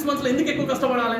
Six మంత్స్లో ఎందుకు ఎక్కువ కష్టపడాలి?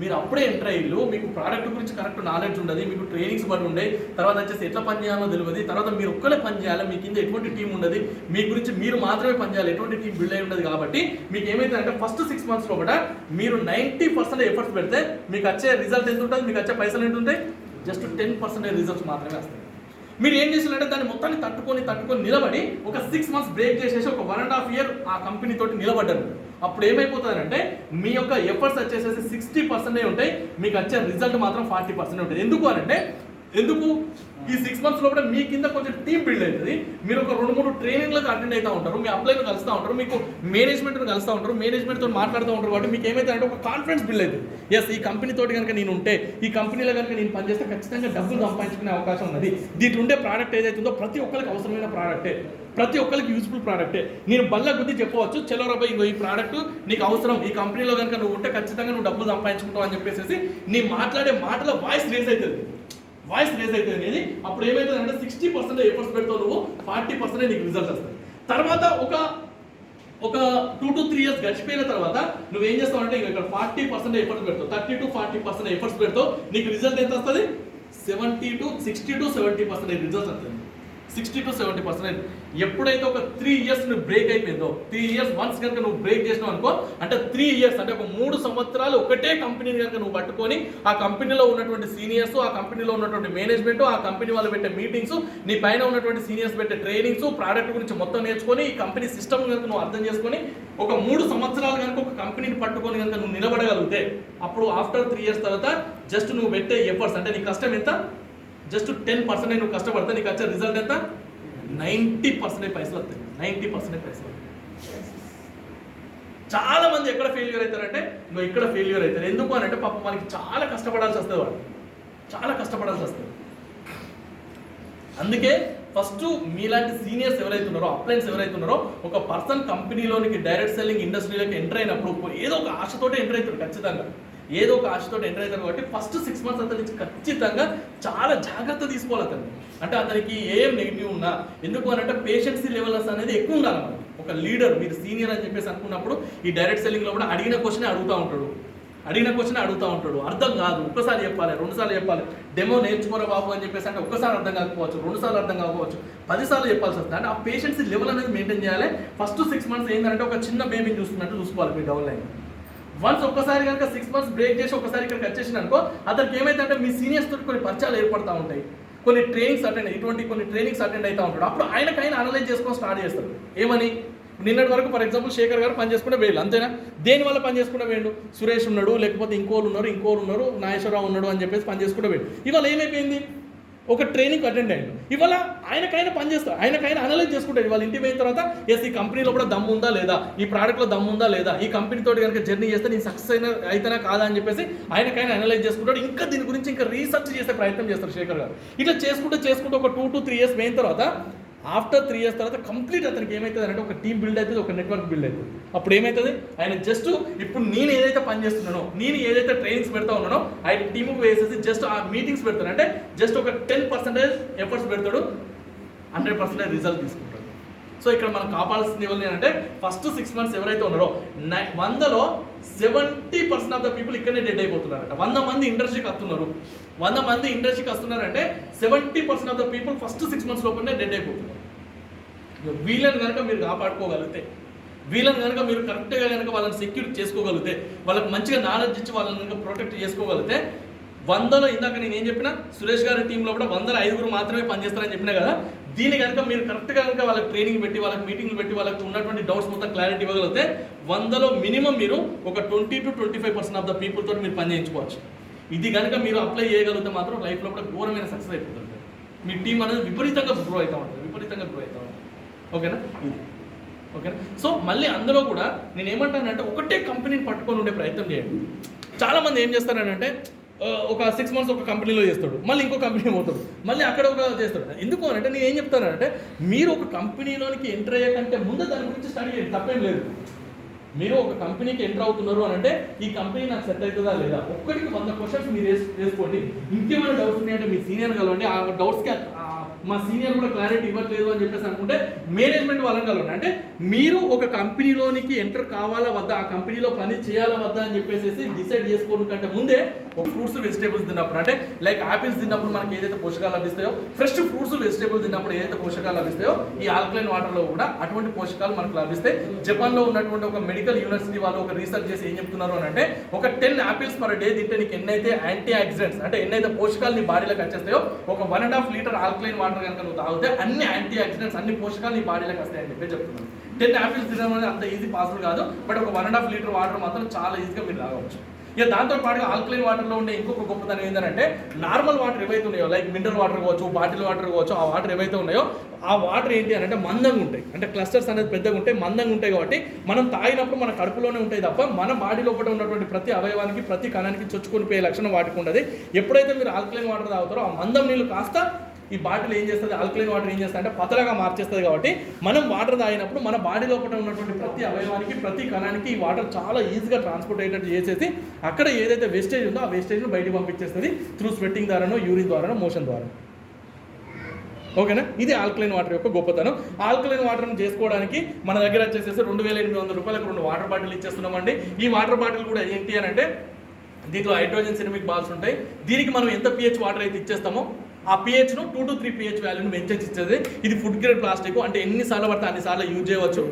మీరు అప్పుడే ఎంటర్ అయ్యిల్లు మీకు ప్రోడక్ట్ గురించి కరెక్ట్ నాలెడ్జ్ ఉండదు. మీకు ట్రైనింగ్స్ బట్టి ఉండే. తర్వాత వచ్చేసి ఎట్లా పని చేయాలో తెలియదు. తర్వాత మీరు ఒక్కలే పని చేయాలి. మీ కింద ఎటువంటి టీం ఉండదు. మీ గురించి మీరు మాత్రమే పని చేయాలి. ఎటువంటి టీం బిల్డ్ అయి ఉండదు కాబట్టి మీకు ఏమైతుందంటే ఫస్ట్ సిక్స్ మంత్స్లో లోపల మీరు నైంటీ పర్సెంట్ ఎఫర్ట్స్ పెడితే మీకు వచ్చే రిజల్ట్ ఎంత ఉంటుంది? మీకు వచ్చే పైసలు ఎంత ఉంటాయి? జస్ట్ టెన్ పర్సెంటేజ్ రిజల్ట్స్ మాత్రమే వస్తాయి. మీరు ఏం చేసినట్టే దాన్ని మొత్తాన్ని తట్టుకొని తట్టుకొని నిలబడి ఒక సిక్స్ మంత్స్ బ్రేక్ చేసేసి ఒక వన్ అండ్ హాఫ్ ఇయర్ ఆ కంపెనీ తోటి నిలబడ్డారు. అప్పుడు ఏమైపోతుందంటే మీ యొక్క ఎఫర్ట్స్ వచ్చేసేసి సిక్స్టీ పర్సెంటే ఉంటాయి మీకు వచ్చే రిజల్ట్ మాత్రం ఫార్టీ పర్సెంట్ ఉంటుంది. ఎందుకు అనంటే ఎందుకు? ఈ సిక్స్ మంత్స్ లోపల మీ కింద కొంచెం టీం బిల్డ్ అవుతుంది. మీరు ఒక రెండు మూడు ట్రైనింగ్లకు అటెండ్ అవుతూ ఉంటారు. మీ అప్లైని కలుస్తూ ఉంటారు. మీకు మేనేజ్మెంట్ని కలుస్తూ ఉంటారు. మేనేజ్మెంట్తో మాట్లాడుతూ ఉంటారు కాబట్టి మీకు ఏమైతే అంటే ఒక కాన్ఫిడెన్స్ బిల్డ్ అవుతుంది. ఎస్ ఈ కంపెనీ తోటి కనుక నేను ఉంటే ఈ కంపెనీలో కనుక నేను పనిచేస్తే ఖచ్చితంగా డబ్బులు సంపాదించుకునే అవకాశం ఉన్నది. దీంట్లో ఉండే ప్రోడక్ట్ ఏదైతే ఉందో ప్రతి ఒక్కరికి అవసరమైన ప్రోడక్టే ప్రతి ఒక్కరికి యూస్ఫుల్ ప్రోడక్టే నేను బల్ల గుద్ది చెప్పవచ్చు చెలోరాబాయ్ ఇంకో ఈ ప్రోడక్ట్ నీకు అవసరం. ఈ కంపెనీలో కనుక నువ్వు ఉంటే ఖచ్చితంగా నువ్వు డబ్బులు సంపాదించుకుంటావు అని చెప్పేసి నీ మాట్లాడే మాటల వాయిస్ రేస్ అవుతుంది. వాయిస్ రేజ్ అవుతుంది అనేది అప్పుడు ఏమైతుంది అంటే సిక్స్టీ పర్సెంట్ ఎఫర్ట్స్ పెడతావు నువ్వు ఫార్టీ పర్సెంట్ నీకు రిజల్ట్ వస్తుంది తర్వాత ఒక ఒక టూ టు త్రీ ఇయర్స్ గడిచిపోయిన తర్వాత నువ్వేం చేస్తావు అంటే ఇక్కడ ఫార్టీ పర్సెంట్ ఎఫర్ట్స్ పెడతావు. Thirty to forty percent efforts పెడతావు నీకు రిజల్ట్ ఎంత వస్తుంది? Seventy to sixty to seventy percent results వస్తుంది సిక్స్టీ టు సెవెంటీ పర్సెంట్ ఎప్పుడైతే ఒక త్రీ ఇయర్స్ నువ్వు బ్రేక్ అయిపోయిందో త్రీ ఇయర్స్ వన్స్ కనుక నువ్వు బ్రేక్ చేసినావు అనుకో అంటే త్రీ ఇయర్స్ అంటే ఒక మూడు సంవత్సరాలు ఒకటే కంపెనీని కనుక నువ్వు పట్టుకొని ఆ కంపెనీలో ఉన్నటువంటి సీనియర్స్ ఆ కంపెనీలో ఉన్నటువంటి మేనేజ్మెంట్ ఆ కంపెనీ వాళ్ళు పెట్టే మీటింగ్స్ నీ పైన ఉన్నటువంటి సీనియర్స్ పెట్టే ట్రైనింగ్స్ ప్రోడక్ట్ గురించి మొత్తం నేర్చుకొని ఈ కంపెనీ సిస్టమ్ కనుక నువ్వు అర్థం చేసుకొని ఒక మూడు సంవత్సరాలు కనుక ఒక కంపెనీని పట్టుకొని కనుక నువ్వు నిలబడగలిగితే అప్పుడు ఆఫ్టర్ త్రీ ఇయర్స్ తర్వాత జస్ట్ నువ్వు పెట్టే ఎఫర్ట్స్ అంటే నీ కష్టం ఎంత? జస్ట్ టెన్ పర్సెంట్ నువ్వు కష్టపడితే నీకు వచ్చే రిజల్ట్ ఎంత? నైంటీ పర్సెంటేజ్ పైసలు వస్తాయి. నైంటీ పర్సెంటేజ్ పైసలు వస్తాయి. చాలా మంది ఎక్కడ ఫెయిల్యూర్ అవుతారంటే నువ్వు ఇక్కడ ఫెయిల్యూర్ అవుతారు ఎందుకు అని అంటే పాప మనకి చాలా కష్టపడాల్సి వస్తుంది వాడు చాలా కష్టపడాల్సి వస్తుంది. అందుకే ఫస్ట్ మీలాంటి సీనియర్స్ ఎవరైతే ఉన్నారో అప్లైన్స్ ఎవరైతే ఉన్నారో ఒక పర్సన్ కంపెనీలోనికి డైరెక్ట్ సెల్లింగ్ ఇండస్ట్రీలోకి ఎంటర్ అయినప్పుడు ఏదో ఒక ఆశతోటే ఎంటర్ అవుతారు ఖచ్చితంగా. ఏదో ఒక ఆశతో ఎంటర్ అవుతారు కాబట్టి ఫస్ట్ సిక్స్ మంత్స్ అతని ఖచ్చితంగా చాలా జాగ్రత్త తీసుకోవాలి అతను అంటే అతనికి ఏం నెగిటివ్ ఉన్నా ఎందుకు అని అంటే పేషెన్సీ లెవెల్స్ అనేది ఎక్కువ ఉండాలి ఒక లీడర్ మీరు సీనియర్ అని చెప్పేసి అనుకున్నప్పుడు ఈ డైరెక్ట్ సెల్లింగ్లో కూడా అడిగిన క్వశ్చన్ అడుగుతూ ఉంటాడు. అడిగిన క్వశ్చన్ అడుగుతూ ఉంటాడు. అర్థం కాదు. ఒక్కసారి చెప్పాలి రెండుసార్లు చెప్పాలి. డెమో నేర్చుకోరా బాబు అని చెప్పేసి అంటే ఒక్కసారి అర్థం కాకపోవచ్చు రెండుసార్లు అర్థం కాకపోవచ్చు. పదిసార్లు చెప్పాల్సి వస్తుంది. అంటే ఆ పేషెంట్స్ లెవెల్ అనేది మెయింటైన్ చేయాలి. ఫస్ట్ సిక్స్ మంత్స్ ఏంటంటే ఒక చిన్న బేబీని చూస్తున్నట్టు చూసుకోవాలి మీ డౌన్ లైన్ వన్స్ ఒక్కసారి కనుక సిక్స్ మంత్స్ బ్రేక్ చేసి ఒకసారి ఇక్కడికి వచ్చేసిన అనుకో అతనికి ఏమైందంటే మీ సీనియర్స్ తోటి కొన్ని పరిచయాలు ఏర్పడతా ఉంటాయి. కొన్ని ట్రైనింగ్స్ అటెండ్ ఇటువంటి కొన్ని ట్రైనింగ్స్ అటెండ్ అవుతా ఉంటాడు. అప్పుడు ఆయనకైనా ఆయన అనలైజ్ చేసుకొని స్టార్ట్ చేస్తాడు. ఏమని? నిన్నటి వరకు ఫర్ ఎగ్జాంపుల్ శేఖర్ గారు పని చేసుకుంటే వేళ్ళు అంతేనా? దేని వల్ల పని చేసుకుంటే వేయండు సురేష్ ఉన్నాడు లేకపోతే ఇంకోరు ఉన్నారు ఇంకోరు ఉన్నారు నాగేశ్వరరావు ఉన్నాడు అని చెప్పేసి పని చేసుకుంటే వేయండు ఇవాళ ఏమైపోయింది? ఒక ట్రైనింగ్ అటెండ్ అయ్యాడు. ఇవాళ ఆయనకైనా పనిచేస్తాడు ఆయనకైనా అనలైజ్ చేసుకుంటాడు ఇవాళ ఇంటికి పోయిన తర్వాత ఎస్ ఈ కంపెనీలో కూడా దమ్ము ఉందా లేదా? ఈ ప్రోడక్ట్లో దమ్ము ఉందా లేదా? ఈ కంపెనీ తోటి కనుక జర్నీ చేస్తే నేను సక్సెస్ అయినా అయితేనా కాదా? అని చెప్పేసి ఆయనకైనా అనలైజ్ చేసుకుంటాడు. ఇంకా దీని గురించి ఇంకా రీసెర్చ్ చేసే ప్రయత్నం చేస్తారు శేఖర్ గారు. ఇట్లా చేసుకుంటూ చేసుకుంటూ ఒక టూ టు త్రీ ఇయర్స్ పోయిన తర్వాత ఆఫ్టర్ త్రీ ఇయర్స్ తర్వాత కంప్లీట్ అతనికి ఏమవుతుంది అంటే ఒక టీం బిల్డ్ అవుతుంది ఒక నెట్వర్క్ బిల్డ్ అవుతుంది. అప్పుడు ఏమవుతుంది ఆయన జస్ట్ ఇప్పుడు నేను ఏదైతే పని చేస్తున్నానో నేను ఏదైతే ట్రైనింగ్స్ పెడతా ఉన్నానో ఆయన టీమ్ వేసేసి జస్ట్ ఆ మీటింగ్స్ పెడతాను అంటే జస్ట్ ఒక టెన్ పర్సెంటేజ్ ఎఫర్ట్స్ పెడతాడు. హండ్రెడ్ పర్సెంటేజ్ రిజల్ట్ తీసుకుంటాడు. సో ఇక్కడ మనం కాపాడాల్సింది ఎవరిని అంటే ఫస్ట్ సిక్స్ మంత్స్ ఎవరైతే ఉన్నారో నై వందలో seventy percent of the people ఇక్కడనే డెడ్ అయిపోతున్నారంట. వంద మంది ఇండస్ట్రీకి వస్తున్నారు వంద మంది ఇండస్ట్రీకి వస్తున్నారంటే seventy percent of the people first six months లోపలనే డెడ్ అయిపోతున్నారు. వీళ్ళని కనుక మీరు కాపాడుకోగలిగితే వీళ్ళని కనుక మీరు కరెక్ట్గా కనుక వాళ్ళని సెక్యూర్ చేసుకోగలిగితే వాళ్ళకి మంచిగా నాలెడ్జ్ ఇచ్చి వాళ్ళని కనుక ప్రొటెక్ట్ చేసుకోగలిగితే వందలో ఇందాక నేను ఏం చెప్పినా? సురేష్ గారి టీంలో కూడా వందల ఐదుగురు మాత్రమే పనిచేస్తారని చెప్పినా కదా? దీని కనుక మీరు కరెక్ట్గా కనుక వాళ్ళకి ట్రైనింగ్ పెట్టి వాళ్ళకి మీటింగ్లు పెట్టి వాళ్ళకి ఉన్నటువంటి డౌట్స్ మొత్తం క్లారిటీ ఇవ్వగలిగితే వందలో మినిమం మీరు ఒక twenty to twenty five percent of the people తోటి మీరు పని చేయించుకోవచ్చు ఇది కనుక మీరు అప్లై చేయగలిగితే మాత్రం లైఫ్లో కూడా ఘోరమైన సక్సెస్ అయిపోతుంది. మీ టీం అనేది విపరీతంగా గ్రో అవుతూ ఉంటుంది. విపరీతంగా గ్రో అవుతూ ఉంటుంది. ఓకేనా? ఇది. ఓకేనా? సో మళ్ళీ అందులో కూడా నేను ఏమంటానంటే ఒకటే కంపెనీని పట్టుకొని ఉండే ప్రయత్నం చేయండి. చాలామంది ఏం చేస్తారంటే ఒక సిక్స్ మంత్స్ ఒక కంపెనీలో చేస్తాడు. మళ్ళీ ఇంకో కంపెనీ పోతాడు. మళ్ళీ అక్కడ ఒక చేస్తాడు. ఎందుకు అంటే నేను ఏం చెప్తానంటే మీరు ఒక కంపెనీలోనికి ఎంటర్ అయ్యే కంటే ముందు దాని గురించి స్టడీ చేయండి. తప్పేం లేదు. మీరు ఒక కంపెనీకి ఎంటర్ అవుతున్నారు అని అంటే ఈ కంపెనీ నాకు సెట్ అవుతుందా లేదా? ఒక్కటికి వంద క్వశ్చన్స్ మీరు వేసుకోండి. ఇంకేమైనా డౌట్స్ ఉన్నాయంటే మీ సీనియర్ కలవండి. ఆ డౌట్స్కి మా సీనియర్ కూడా క్లారిటీ ఇవ్వట్లేదు అని చెప్పేసి అనుకుంటే మేనేజ్మెంట్ వాళ్ళని కలవండి. అంటే మీరు ఒక కంపెనీలోనికి ఎంటర్ కావాలా వద్దా ఆ కంపెనీలో పని చేయాలా వద్దా అని చెప్పేసి డిసైడ్ చేసుకోవడం కంటే ముందే ఒక ఫ్రూట్స్ వెజిటేబుల్స్ తిన్నప్పుడు అంటే లైక్ ఆపిల్స్ తిన్నప్పుడు మనకి ఏదైతే పోషకాలు లభిస్తాయో ఫ్రెష్ ఫ్రూట్స్ వెజిటేబుల్స్ తిన్నప్పుడు ఏదైతే పోషకాలు లభిస్తాయో ఈ ఆల్కలైన్ వాటర్లో కూడా అటువంటి పోషకాలు మనకు లభిస్తాయి. జపాన్లో ఉన్నటువంటి ఒక మెడికల్ యూనివర్సిటీ వాళ్ళు ఒక రీసెర్చ్ చేసి ఏం చెప్తున్నారు అని అంటే ఒక టెన్ ఆపిల్స్ పర్ డే తింటే నీకు ఎన్నైతే యాంటీ ఆక్సిడెంట్స్ అంటే ఎన్నైతే పోషకాలు నీ బాడీలోకి వచ్చేస్తాయో ఒక one and half litre alkaline water కనుక నువ్వు తాగితే అన్ని యాంటీ ఆక్సిడెంట్స్ అన్ని పోషకాలు నీ బాడీలోకి వస్తాయని చెప్పి చెప్తున్నాను. టెన్ ఆపిల్స్ తినడం అనేది అంత ఈజీ పాసిబుల్ కాదు బట్ ఒక one and half litre water మాత్రం చాలా ఈజీగా మీరు తాగవచ్చు. ఇక దాంతో పాటుగా ఆల్కలైన్ వాటర్లో ఉండే ఇంకొక గొప్పతనం ఏంటంటే నార్మల్ వాటర్ ఏవైతే ఉన్నాయో లైక్ మినరల్ వాటర్ కావచ్చు బాటిల్ వాటర్ కావచ్చు ఆ వాటర్ ఏవైతే ఉన్నాయో ఆ వాటర్ ఏంటి అని అంటే మందంగా ఉంటాయి. అంటే క్లస్టర్స్ అనేది పెద్దగా ఉంటాయి మందంగా ఉంటాయి కాబట్టి మనం తాగినప్పుడు మన కడుపులోనే ఉంటాయి తప్ప మన బాడీ లోపల ఉన్నటువంటి ప్రతి అవయవానికి ప్రతి కణానికి చొచ్చుకొని పోయే లక్షణం వాటికి ఉండదు. ఎప్పుడైతే మీరు ఆల్కలైన్ వాటర్ తాగుతారో ఆ మందం నీళ్ళు కాస్త ఈ బాటిల్ ఏం చేస్తుంది? ఆల్కలైన్ వాటర్ ఏం చేస్తుంది? అంటే పతలగా మార్చేస్తుంది కాబట్టి మనం వాటర్ తాగినప్పుడు మన బాడీ లోపల ఉన్నటువంటి ప్రతి అవయవానికి ప్రతి కణానికి ఈ వాటర్ చాలా ఈజీగా ట్రాన్స్పోర్ట్ అయ్యేటట్టు చేసేసి అక్కడ ఏదైతే వేస్టేజ్ ఉందో ఆ వేస్టేజ్ను బయటకు పంపించేస్తుంది త్రూ స్వెట్టింగ్ ద్వారానో యూరిన్ ద్వారానో మోషన్ ద్వారా ఓకేనా? ఇది ఆల్కలైన్ వాటర్ యొక్క గొప్పతనం. ఆల్కలైన్ వాటర్ని చేసుకోవడానికి మన దగ్గర వచ్చేసేసి రెండు వేల ఎనిమిది వందల రూపాయలకు రెండు వాటర్ బాటిల్ ఇచ్చేస్తున్నామండి. ఈ వాటర్ బాటిల్ కూడా ఏంటి అని అంటే దీంట్లో హైడ్రోజన్ సిరమిక్ బాల్స్ ఉంటాయి. దీనికి మనం ఎంత పిహెచ్ వాటర్ అయితే ఇచ్చేస్తామో ఆ పిహెచ్ను టూ టు త్రీ పిహెచ్ వాల్యూని పెంచేసి ఇచ్చేది ఇది ఫుడ్ గ్రేడ్ ప్లాస్టిక్ అంటే ఎన్నిసార్లు పడితే అన్నిసార్లు యూజ్ చేయవచ్చు.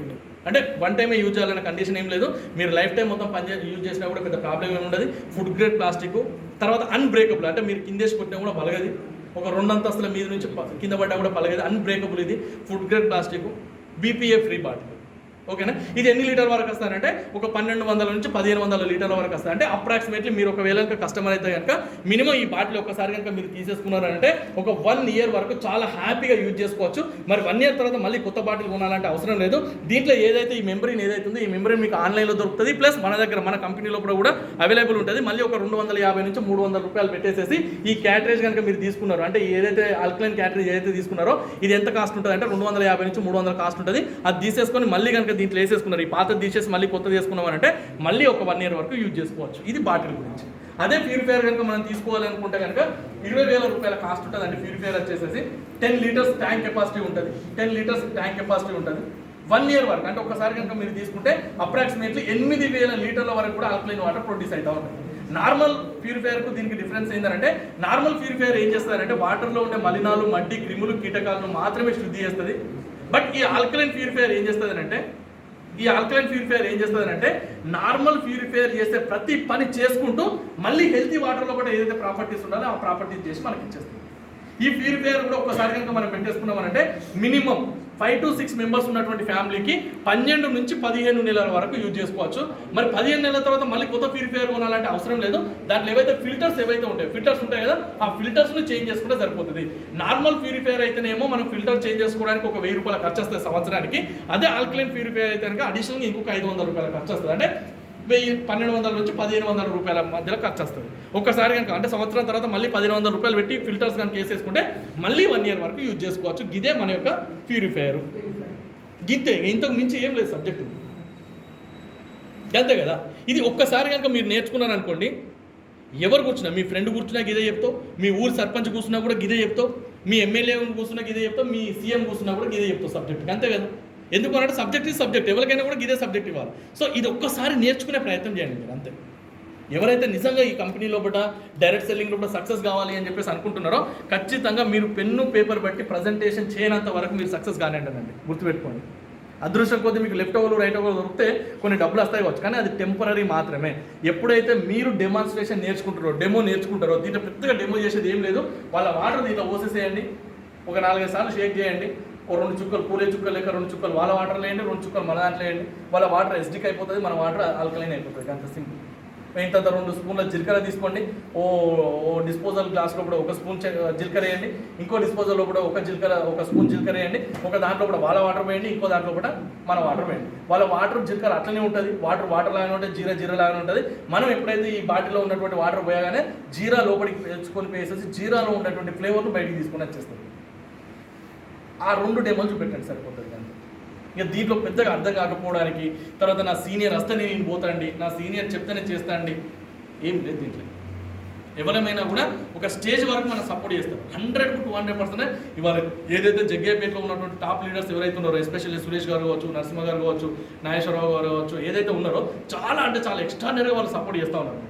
అంటే వన్ టైమే యూజ్ చేయాలనే కండిషన్ ఏం లేదు. మీరు లైఫ్ టైం మొత్తం పని యూజ్ చేసినా కూడా పెద్ద ప్రాబ్లం ఏమి ఉండదు. ఫుడ్ గ్రేడ్ ప్లాస్టిక్ తర్వాత అన్బ్రేకబుల్ అంటే మీరు కిందేసి కొట్టినా కూడా పలగది. ఒక రెండు అంతస్తుల మీద నుంచి కింద పడ్డా కూడా పలగదు. అన్బ్రేకబుల్ ఇది. Food grade plastic BPA free bottle ఓకేనా? ఇది ఎన్ని లీటర్ వరకు వస్తారంటే ఒక పన్నెండు వందల నుంచి పదిహేను వందల లీటర్ల వరకు వస్తాయి. అంటే అప్రాక్సిమేట్లీ మీరు ఒకవేళ కస్టమర్ అయితే కనుక మినిమం ఈ బాటిల్ ఒకసారి కనుక మీరు తీసేసుకున్నారంటే ఒక వన్ ఇయర్ వరకు చాలా హ్యాపీగా యూజ్ చేసుకోవచ్చు. మరి వన్ ఇయర్ తర్వాత మళ్ళీ కొత్త బాటిల్ కొనాలంటే అవసరం లేదు. దీంట్లో ఏదైతే ఈ మెంబరీన్ ఏదైతే ఉందో ఈ మెమరీ మీకు ఆన్లైన్లో దొరుకుతుంది. ప్లస్ మన దగ్గర మన కంపెనీలో కూడా అవైలబుల్ ఉంటుంది. మళ్ళీ ఒక రెండు వందల యాభై నుంచి మూడు వందల రూపాయలు పెట్టేసేసి ఈ క్యాటరేజ్ కనుక మీరు తీసుకున్నారు. అంటే ఏదైతే ఆల్కలైన్ క్యాటరేజ్ ఏదైతే తీసుకున్నారో ఇది ఎంత కాస్ట్ ఉంటుంది అంటే రెండు వందల యాభై నుంచి మూడు వందల కాస్ట్ ఉంటుంది. అది తీసేసుకొని మళ్ళీ కనుక దీంట్లో వేసేసుకున్నారు. ఈ పాత తీసేసి మళ్ళీ కొత్త వేసుకున్నాం అంటే మళ్ళీ ఒక వన్ ఇయర్ వరకు యూజ్ చేసుకోవచ్చు. ఇది బాటిల్ గురించి. అదే ప్యూరిఫైర్ కనుక మనం తీసుకోవాలనుకుంటే కనుక ఇరవై వేల రూపాయల కాస్ట్ ఉంటుంది. అంటే ప్యూరిఫైర్ వచ్చేసేసి టెన్ లీటర్స్ ట్యాంక్ కెపాసిటీ ఉంటుంది. టెన్ లీటర్స్ ట్యాంక్ కెపాసిటీ ఉంటుంది. వన్ ఇయర్ వరకు అంటే ఒకసారి కనుక మీరు తీసుకుంటే అప్రాక్సిమేట్లీ ఎనిమిది వేల లీటర్ల వరకు కూడా ఆల్కలైన్ వాటర్ ప్రొడ్యూస్ అవుతా ఉంటుంది. నార్మల్ ప్యూరిఫైర్కు దీనికి డిఫరెన్స్ ఏంటంటే నార్మల్ ప్యూరిఫైర్ ఏం చేస్తారంటే వాటర్లో ఉండే మలినాలు మడ్డి క్రిములు కీటకాలను మాత్రమే శుద్ధి చేస్తుంది. బట్ ఈ ఆల్కలైన్ ప్యూరిఫైర్ ఏం చేస్తుంది ఈ ఆల్కలైన్ ప్యూరిఫైయర్ ఏం చేస్తుంది నార్మల్ ప్యూరిఫైయర్ చేసే ప్రతి పని చేసుకుంటూ మళ్ళీ హెల్తీ వాటర్లో కూడా ఏదైతే ప్రాపర్టీస్ ఉండాలో ఆ ప్రాపర్టీస్ చేసి మనకి ఇచ్చేస్తుంది. ఈ ప్యూరిఫైయర్ కూడా ఒక్కసారి కనుక మనం పెట్టేసుకున్నామనంటే minimum five to six members ఉన్నటువంటి ఫ్యామిలీకి పన్నెండు నుంచి పదిహేను నెలల వరకు యూజ్ చేసుకోవచ్చు. మరి పదిహేను నెలల తర్వాత మళ్ళీ కొత్త ప్యూరిఫైయర్ కొనాలంటే అవసరం లేదు. దాంట్లో ఏవైతే ఫిల్టర్స్ ఏవైతే ఉంటాయి ఫిల్టర్స్ ఉంటాయి కదా ఆ ఫిల్టర్స్ను చేంజ్ చేసుకుంటే సరిపోతుంది. నార్మల్ ప్యూరిఫైయర్ అయితేనేమో మనం ఫిల్టర్ చేంజ్ చేసుకోవడానికి ఒక వెయ్యి రూపాయల ఖర్చు వస్తుంది సంవత్సరానికి. అదే ఆల్కలైన్ ప్యూరిఫైయర్ అయితే కనుక అడిషనల్గా ఇంకొక ఐదు వందల రూపాయల ఖర్చు వస్తుంది. అంటే వెయ్యి పన్నెండు వందల నుంచి పదిహేను వందల రూపాయల మధ్యలో ఖర్చు వస్తుంది. ఒక్కసారి కనుక అంటే సంవత్సరం తర్వాత మళ్ళీ పదిహేను వందల రూపాయలు పెట్టి ఫిల్టర్స్ కనుక వేసేసుకుంటే మళ్ళీ వన్ ఇయర్ వరకు యూజ్ చేసుకోవచ్చు. గిదే మన యొక్క ప్యూరిఫైయర్ గిద్దే ఇంతకు మించి ఏం లేదు సబ్జెక్టు అంతే కదా? ఇది ఒక్కసారి కనుక మీరు నేర్చుకున్నారు అనుకోండి ఎవరు కూర్చున్నా మీ ఫ్రెండ్ కూర్చున్నా గిదే చెప్తావు మీ ఊరు సర్పంచ్ కూర్చున్నా కూడా గిదే చెప్తావు మీ ఎమ్మెల్యే కూర్చున్నా గిదే చెప్తావు మీ సీఎం కూర్చున్నా కూడా గిదే చెప్తావు సబ్జెక్ట్ అంతే కదా? ఎందుకు అంటే సబ్జెక్ట్ ఈ సబ్జెక్ట్ ఎవరికైనా కూడా ఇదే సబ్జెక్ట్ ఇవ్వాలి. సో ఇది ఒక్కసారి నేర్చుకునే ప్రయత్నం చేయండి మీరు అంతే. ఎవరైతే నిజంగా ఈ కంపెనీ లోపల డైరెక్ట్ సెల్లింగ్ లోపల సక్సెస్ కావాలి అని చెప్పేసి అనుకుంటున్నారో ఖచ్చితంగా మీరు పెన్ను పేపర్ బట్టి ప్రజెంటేషన్ చేయనంత వరకు మీరు సక్సెస్ కానివ్వండి గుర్తుపెట్టుకోండి. అదృష్టం కొద్దీ మీకు లెఫ్ట్ ఓవర్ రైట్ ఓవర్ దొరికితే కొన్ని డబ్బులు వస్తాయి కావచ్చు కానీ అది టెంపరీ మాత్రమే. ఎప్పుడైతే మీరు డెమాన్స్ట్రేషన్ నేర్చుకుంటారో డెమో నేర్చుకుంటారో దీంట్లో పెద్దగా డెమో చేసేది ఏం లేదు. వాళ్ళ వాటర్ దీంట్లో పోసేసేయండి. ఒక నాలుగైదు సార్లు షేక్ చేయండి. ఓ రెండు చుక్కలు పూలే చుక్కలు లేక రెండు చుక్కలు వాళ్ళ వాటర్ లేండి రెండు చుక్కలు మన దాంట్లో వేయండి వాళ్ళ వాటర్ ఎస్డిక్ అయిపోతుంది మన వాటర్ ఆల్కలైన్ అయిపోతుంది అంత సింపుల్. ఇంత రెండు స్పూన్ల జీలకర్ర తీసుకోండి. ఓ ఓ డిస్పోజల్ గ్లాస్లో కూడా ఒక స్పూన్ జీలకర్ర వేయండి. ఇంకో డిస్పోజల్లో కూడా ఒక జీలకర్ర ఒక స్పూన్ జీలకర్ర వేయండి. ఒక దాంట్లో కూడా వాళ్ళ వాటర్ వేయండి ఇంకో దాంట్లో కూడా మన వాటర్ వేయండి. వాళ్ళ వాటర్ జీలకర్ర అట్లనే ఉంటుంది. వాటర్ వాటర్ లాగానే ఉంటుంది జీరా జీరా లాగానే ఉంటుంది. మనం ఎప్పుడైతే ఈ బాటిల్లో ఉన్నటువంటి వాటర్ పోయగానే జీరా లోపలికి తెచ్చుకొని వేసేసి జీరాలో ఉన్నటువంటి ఫ్లేవర్ను బయటికి తీసుకొని వచ్చేస్తుంది ఆ రెండు డెమోలు చూపెట్టండి సరిపోతుంది కానీ. ఇక దీంట్లో పెద్దగా అర్థం కాకపోవడానికి తర్వాత నా సీనియర్ వస్తేనే నేను పోతాండి నా సీనియర్ చెప్తేనే చేస్తాండి. ఏం లేదు దీంట్లో. ఎవరైనా కూడా ఒక స్టేజ్ వరకు మనం సపోర్ట్ చేస్తాం. హండ్రెడ్ టూ హండ్రెడ్ పర్సెంట్ ఇవాళ ఏదైతే జగ్గేపేటలో ఉన్నటువంటి టాప్ లీడర్స్ ఎవరైతే ఉన్నారో ఎస్పెషల్లీ సురేష్ గారు కావచ్చు నరసింహ గారు కావచ్చు నాగేశ్వరరావు గారు కావచ్చు ఏదైతే ఉన్నారో చాలా అంటే చాలా ఎక్స్ట్రాడనరీగా వాళ్ళు సపోర్ట్ చేస్తూ ఉన్నారు.